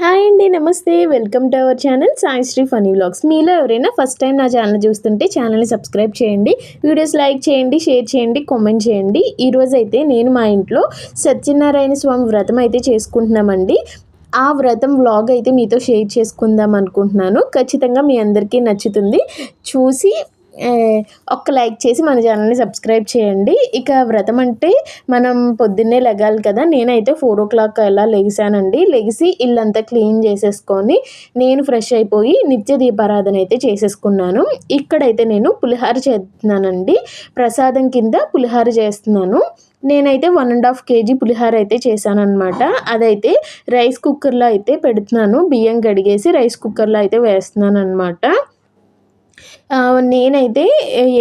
Hi అండి నమస్తే. Welcome to our channel Sai Sri Phani vlogs. మీలో ఎవరైనా ఫస్ట్ టైం నా ఛానల్ చూస్తుంటే ఛానల్ని సబ్స్క్రైబ్ చేయండి వీడియోస్ లైక్ చేయండి షేర్ చేయండి కామెంట్ చేయండి. ఈరోజు అయితే నేను మా ఇంట్లో సత్యనారాయణ స్వామి వ్రతం అయితే చేసుకుంటున్నామండి. ఆ వ్రతం వ్లాగ్ అయితే మీతో షేర్ చేసుకుందాం అనుకుంటున్నాను. ఖచ్చితంగా మీ అందరికీ నచ్చుతుంది. చూసి ఒక్క లైక్ చేసి మన ఛానల్ని సబ్స్క్రైబ్ చేయండి. ఇక వ్రతం అంటే మనం పొద్దున్నే లెగాలి కదా. నేనైతే ఫోర్ ఓ క్లాక్ అలా లెగిసానండి. లెగిసి ఇల్లంతా క్లీన్ చేసేసుకొని నేను ఫ్రెష్ అయిపోయి నిత్య దీపారాధన అయితే చేసేసుకున్నాను. ఇక్కడైతే నేను పులిహార చేస్తున్నానండి. ప్రసాదం కింద పులిహార చేస్తున్నాను. నేనైతే వన్ అండ్ హాఫ్ కేజీ పులిహార అయితే చేశానమాట అదైతే రైస్ కుక్కర్లో అయితే పెడుతున్నాను. బియ్యం కడిగేసి రైస్ కుక్కర్లో అయితే వేస్తున్నాను అనమాట నేనైతే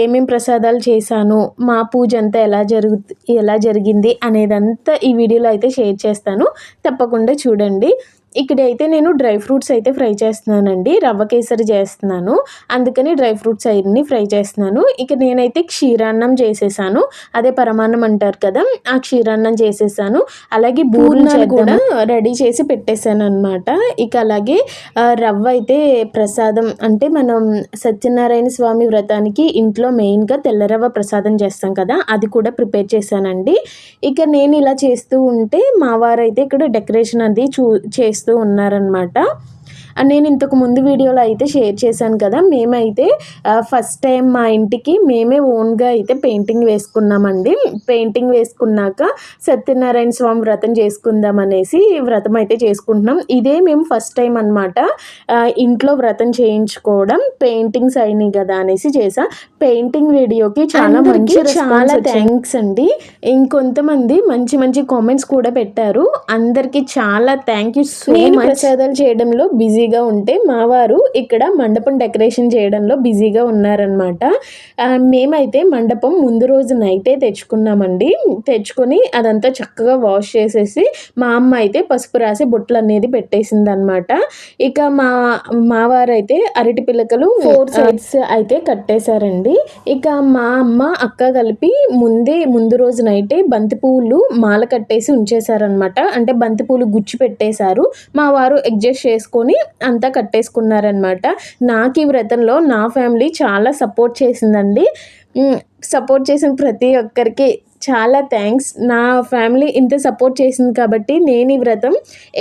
ఏమేమి ప్రసాదాలు చేశాను మా పూజ అంతా ఎలా జరుగు ఎలా జరిగింది అనేదంతా ఈ వీడియోలో అయితే షేర్ చేస్తాను. తప్పకుండా చూడండి. ఇక్కడైతే నేను డ్రై ఫ్రూట్స్ అయితే ఫ్రై చేస్తున్నానండి. రవ్వ కేసరి చేస్తున్నాను. అందుకని డ్రై ఫ్రూట్స్ అన్ని ఫ్రై చేస్తున్నాను. ఇక నేనైతే క్షీరాన్నం చేసేసాను. అదే పరమాన్నం అంటారు కదా ఆ క్షీరాన్నం చేసేసాను. అలాగే బూర్నాలు కూడా రెడీ చేసి పెట్టేశాను అనమాట ఇక అలాగే రవ్వ అయితే ప్రసాదం అంటే మనం సత్యనారాయణ స్వామి వ్రతానికి ఇంట్లో మెయిన్గా తెల్లరవ్వ ప్రసాదం చేస్తాం కదా అది కూడా ప్రిపేర్ చేశానండి. ఇక నేను ఇలా చేస్తూ ఉంటే మా వారైతే ఇక్కడ డెకరేషన్ అది చూ చేస్తూ చేస్తూ ఉన్నారనమాట నేను ఇంతకు ముందు వీడియోలో అయితే షేర్ చేశాను కదా మేమైతే ఫస్ట్ టైం మా ఇంటికి మేమే ఓన్గా అయితే పెయింటింగ్ వేసుకున్నామండి. పెయింటింగ్ వేసుకున్నాక సత్యనారాయణ స్వామి వ్రతం చేసుకుందాం అనేసి వ్రతం అయితే చేసుకుంటున్నాం. ఇదే మేము ఫస్ట్ టైం అనమాట ఇంట్లో వ్రతం చేయించుకోవడం పెయింటింగ్స్ అయినాయి కదా అనేసి చేసా. పెయింటింగ్ వీడియోకి చాలా మంచి చాలా థ్యాంక్స్ అండి. ఇంకొంతమంది మంచి మంచి కామెంట్స్ కూడా పెట్టారు. అందరికీ చాలా థ్యాంక్ యూ సో మచ్ ప్రసాదాలు చేయడంలో బిజీ బిజీగా ఉంటే మావారు ఇక్కడ మండపం డెకరేషన్ చేయడంలో బిజీగా ఉన్నారనమాట మేమైతే మండపం ముందు రోజు నైటే తెచ్చుకున్నామండి. తెచ్చుకొని అదంతా చక్కగా వాష్ చేసేసి మా అమ్మ అయితే పసుపు రాసి బొట్లు అనేది పెట్టేసింది అనమాట ఇక మా మావారు అయితే అరటి పిల్లకలు ఫోర్ సైడ్స్ అయితే కట్టేశారండి. ఇక మా అమ్మ అక్క కలిపి ముందే ముందు రోజు నైటే బంతి పువ్వులు మాల కట్టేసి ఉంచేశారనమాట అంటే బంతి పూలు గుచ్చి పెట్టేశారు. మా వారు అడ్జస్ట్ చేసుకొని అంతా కట్టేసుకున్నారనమాట నాకు ఈ వ్రతంలో నా ఫ్యామిలీ చాలా సపోర్ట్ చేసిందండి. సపోర్ట్ చేసిన ప్రతి ఒక్కరికి చాలా థ్యాంక్స్. నా ఫ్యామిలీ ఇంత సపోర్ట్ చేసింది కాబట్టి నేను ఈ వ్రతం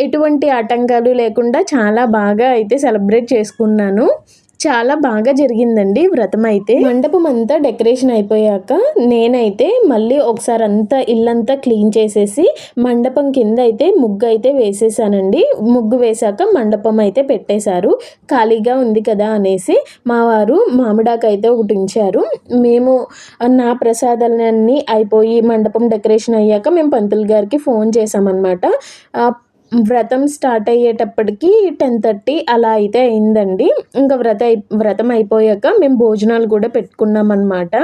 ఎటువంటి ఆటంకాలు లేకుండా చాలా బాగా అయితే సెలబ్రేట్ చేసుకున్నాను. చాలా బాగా జరిగిందండి వ్రతం అయితే మండపం అంతా డెకరేషన్ అయిపోయాక నేనైతే మళ్ళీ ఒకసారి అంతా ఇల్లంతా క్లీన్ చేసేసి మండపం కింద అయితే ముగ్గు అయితే వేసేసానండి. ముగ్గు వేశాక మండపం అయితే పెట్టేశారు. ఖాళీగా ఉంది కదా అనేసి మా వారు మామిడాకు అయితే ఒకటి ఉంచారు మేము నా ప్రసాదాలన్నీ అయిపోయి మండపం డెకరేషన్ అయ్యాక మేము పంతులు గారికి ఫోన్ చేసామన్నమాట వ్రతం స్టార్ట్ అయ్యేటప్పటికి టెన్ థర్టీ అలా అయితే అయిందండి. ఇంకా వ్రత వ్రతం అయిపోయాక మేము భోజనాలు కూడా పెట్టుకున్నాం అనమాట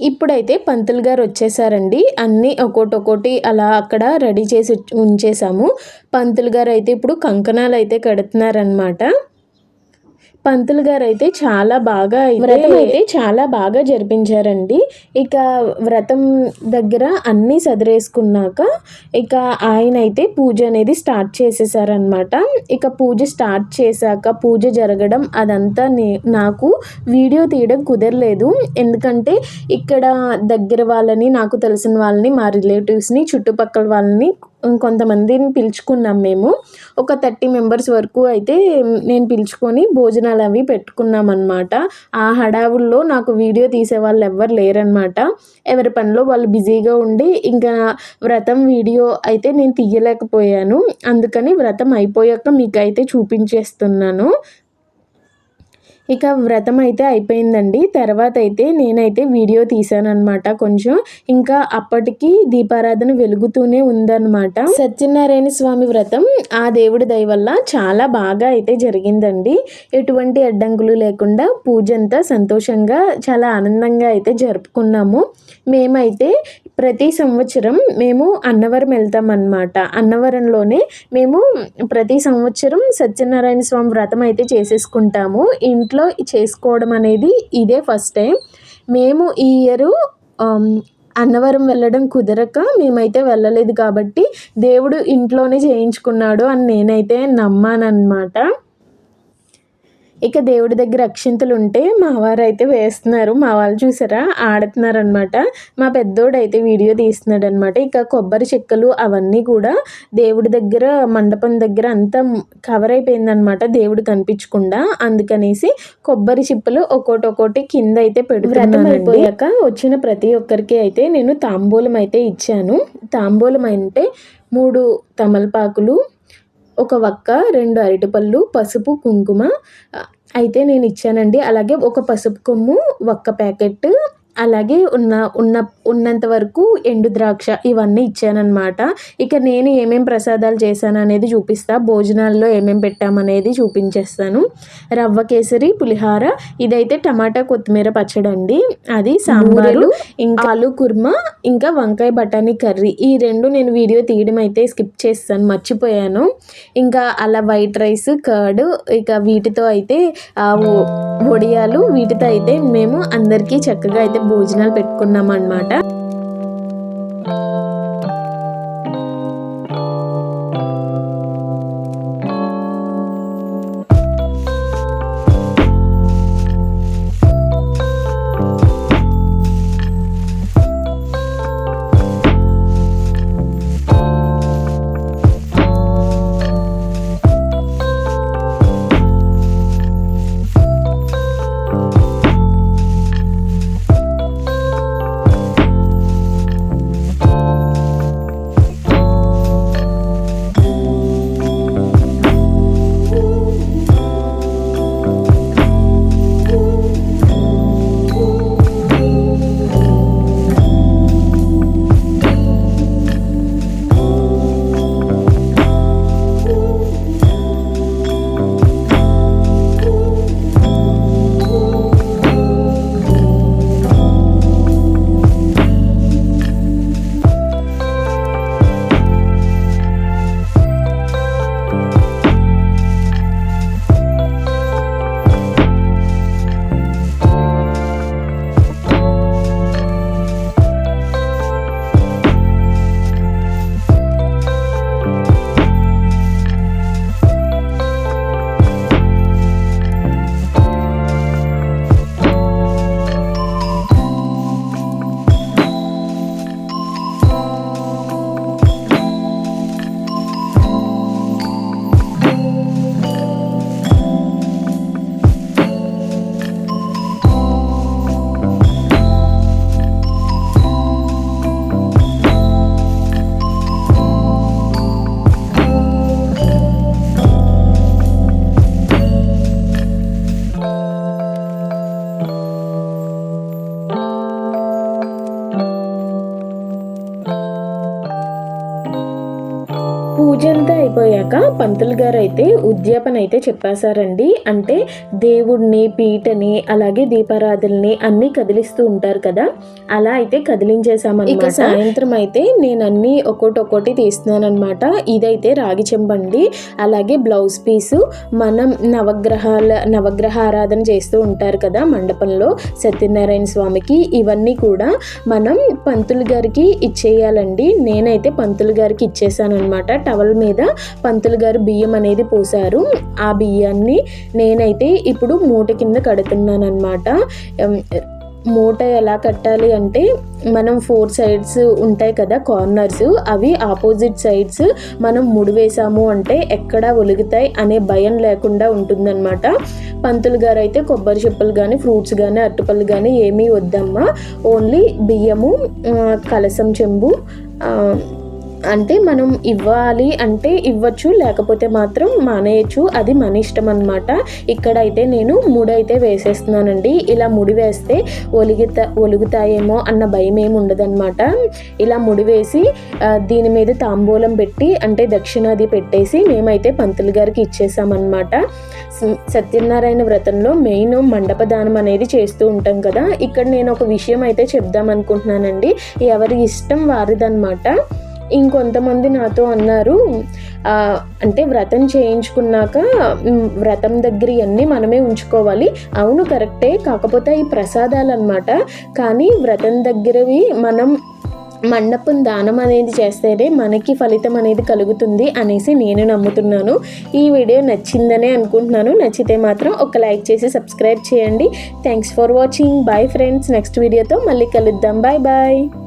ఇప్పుడైతే పంతులు గారు వచ్చేసారండి. అన్నీ ఒక్కోటి ఒక్కోటి అలా అక్కడ రెడీ చేసి ఉంచేసాము. పంతులు గారు అయితే ఇప్పుడు కంకణాలు అయితే కడుతున్నారనమాట పంతులు గారు అయితే చాలా బాగా వ్రతం అయితే చాలా బాగా జరిపించారండి. ఇక వ్రతం దగ్గర అన్నీ సదిరేసుకున్నాక ఇక ఆయన అయితే పూజ అనేది స్టార్ట్ చేసేసారనమాట ఇక పూజ స్టార్ట్ చేశాక పూజ జరగడం అదంతా నాకు వీడియో తీయడం కుదరలేదు. ఎందుకంటే ఇక్కడ దగ్గర వాళ్ళని నాకు తెలిసిన వాళ్ళని మా రిలేటివ్స్ని చుట్టుపక్కల వాళ్ళని కొంతమందిని పిలుచుకున్నాం మేము. ఒక థర్టీ మెంబర్స్ వరకు అయితే నేను పిలుచుకొని భోజనాలు అవి పెట్టుకున్నాం అనమాట ఆ హడావుల్లో నాకు వీడియో తీసే వాళ్ళు ఎవ్వరు లేరనమాట ఎవరి పనిలో వాళ్ళు బిజీగా ఉండి ఇంకా వ్రతం వీడియో అయితే నేను తీయలేకపోయాను. అందుకని వ్రతం అయిపోయాక మీకైతే చూపించేస్తున్నాను. ఇక వ్రతం అయితే అయిపోయిందండి. తర్వాత అయితే నేనైతే వీడియో తీసానమాట కొంచెం. ఇంకా అప్పటికి దీపారాధన వెలుగుతూనే ఉందన్నమాట. సత్యనారాయణ స్వామి వ్రతం ఆ దేవుడి దయ వల్ల చాలా బాగా అయితే జరిగిందండి. ఎటువంటి అడ్డంకులు లేకుండా పూజ అంతా సంతోషంగా చాలా ఆనందంగా అయితే జరుపుకున్నాము. మేమైతే ప్రతి సంవత్సరం మేము అన్నవరం వెళ్తాం అన్నమాట అన్నవరంలోనే మేము ప్రతి సంవత్సరం సత్యనారాయణ స్వామి వ్రతం అయితే చేసేసుకుంటాము. ఇంట్లో చేసుకోవడం అనేది ఇదే ఫస్ట్ టైం. మేము ఈ ఇయర్ అన్నవరం వెళ్ళడం కుదరక మేమైతే వెళ్ళలేదు కాబట్టి దేవుడు ఇంట్లోనే చేయించుకున్నాడు అని నేనైతే నమ్మానన్నమాట. ఇక దేవుడి దగ్గర అక్షింతలు ఉంటే మా వారు అయితే వేస్తున్నారు. మా వాళ్ళు చూసారా? ఆడుతున్నారు అనమాట మా పెద్దోడు అయితే వీడియో తీస్తున్నాడు అనమాట ఇక కొబ్బరి చెక్కలు అవన్నీ కూడా దేవుడి దగ్గర మండపం దగ్గర అంతా కవర్ అయిపోయిందనమాట దేవుడు కనిపించకుండా. అందుకనేసి కొబ్బరి చిప్పలు ఒక్కోటి ఒక్కోటి కింద అయితే పెడుతున్నాను అయిపోయాక వచ్చిన ప్రతి ఒక్కరికి అయితే నేను తాంబూలం అయితే ఇచ్చాను. తాంబూలం అంటే మూడు తమలపాకులు ఒక వక్క రెండు అరటిపళ్ళు పసుపు కుంకుమ. అయితే నేను ఇచ్చానండి. అలాగే ఒక పసుపు కొమ్ము ఒక్క ప్యాకెట్ అలాగే ఉన్న ఉన్న ఉన్నంత వరకు ఎండు ద్రాక్ష ఇవన్నీ ఇచ్చానమాట ఇక నేను ఏమేం ప్రసాదాలు చేశాను అనేది చూపిస్తా. భోజనాల్లో ఏమేం పెట్టామనేది చూపించేస్తాను. రవ్వ కేసరి పులిహార ఇదైతే టమాటా కొత్తిమీర పచ్చడి అండి అది సాంబారు ఇంకా ఆలు కుర్మా ఇంకా వంకాయ బఠానీ కర్రీ. ఈ రెండు నేను వీడియో తీయడం అయితే స్కిప్ చేస్తాను మర్చిపోయాను. ఇంకా అలా వైట్ రైస్ కర్డ్ ఇక వీటితో అయితే వడియాలు వీటితో అయితే మేము అందరికీ చక్కగా అయితే భోజనాలు పెట్టుకున్నాం అనమాట పంతులు గారు అయితే ఉద్యాపన అయితే చెప్పేశారండి. అంటే దేవుడిని పీటని అలాగే దీపారాధనని అన్ని కదిలిస్తూ ఉంటారు కదా. అలా అయితే కదిలించేసామన్నమాట ఇక సాయంత్రం అయితే నేను అన్ని ఒక్కోటి ఒక్కోటి తీస్తున్నాను అనమాట ఇదైతే రాగి చెంబండి అలాగే బ్లౌజ్ పీసు. మనం నవగ్రహాల నవగ్రహ ఆరాధన చేస్తూ ఉంటారు కదా మండపంలో సత్యనారాయణ స్వామికి. ఇవన్నీ కూడా మనం పంతులు గారికి ఇచ్చేయాలండి. నేనైతే పంతులు గారికి ఇచ్చేసాను అనమాట టవల్ మీద పంతులు గారు బియ్యం అనేది పోసారు ఆ బియ్యాన్ని నేనైతే ఇప్పుడు మూట కింద కడుతున్నాను అనమాట మూట ఎలా కట్టాలి అంటే మనం ఫోర్ సైడ్స్ ఉంటాయి కదా కార్నర్స్ అవి ఆపోజిట్ సైడ్స్ మనం ముడివేసాము అంటే ఎక్కడ ఒలుగుతాయి అనే భయం లేకుండా ఉంటుందన్నమాట. పంతులు గారు అయితే కొబ్బరి చెప్పులు కానీ ఫ్రూట్స్ కానీ అరటిపళ్ళు కానీ ఏమీ వద్దమ్మా. ఓన్లీ బియ్యము కలసం చెంబు అంటే మనం ఇవ్వాలి అంటే ఇవ్వచ్చు లేకపోతే మాత్రం మానేయచ్చు. అది మన ఇష్టం అనమాట ఇక్కడైతే నేను ముడి అయితే వేసేస్తున్నానండి. ఇలా ముడి వేస్తే ఒలిగిత ఒలుగుతాయేమో అన్న భయం ఏమి ఉండదన్నమాట. ఇలా ముడి వేసి దీని మీద తాంబూలం పెట్టి అంటే దక్షిణాది పెట్టేసి మేమైతే పంతులు గారికి ఇచ్చేసామన్నమాట. సత్యనారాయణ వ్రతంలో మెయిన్ మండప దానం అనేది చేస్తూ ఉంటాం కదా. ఇక్కడ నేను ఒక విషయం అయితే చెప్దాం అనుకుంటున్నానండి. ఎవరి ఇష్టం వారిదన్నమాట. ఇంకొంతమంది నాతో అన్నారు అంటే వ్రతం చేయించుకున్నాక వ్రతం దగ్గర ఇవన్నీ మనమే ఉంచుకోవాలి. అవును కరెక్టే. కాకపోతే ఈ ప్రసాదాలు అనమాట కానీ వ్రతం దగ్గరవి మనం మండపం దానం అనేది చేస్తేనే మనకి ఫలితం అనేది కలుగుతుంది అనేసి నేను నమ్ముతున్నాను. ఈ వీడియో నచ్చిందనే అనుకుంటున్నాను. నచ్చితే మాత్రం ఒక లైక్ చేసి సబ్స్క్రైబ్ చేయండి. Thanks for watching. Bye friends. Next వీడియోతో మళ్ళీ కలుద్దాం. Bye bye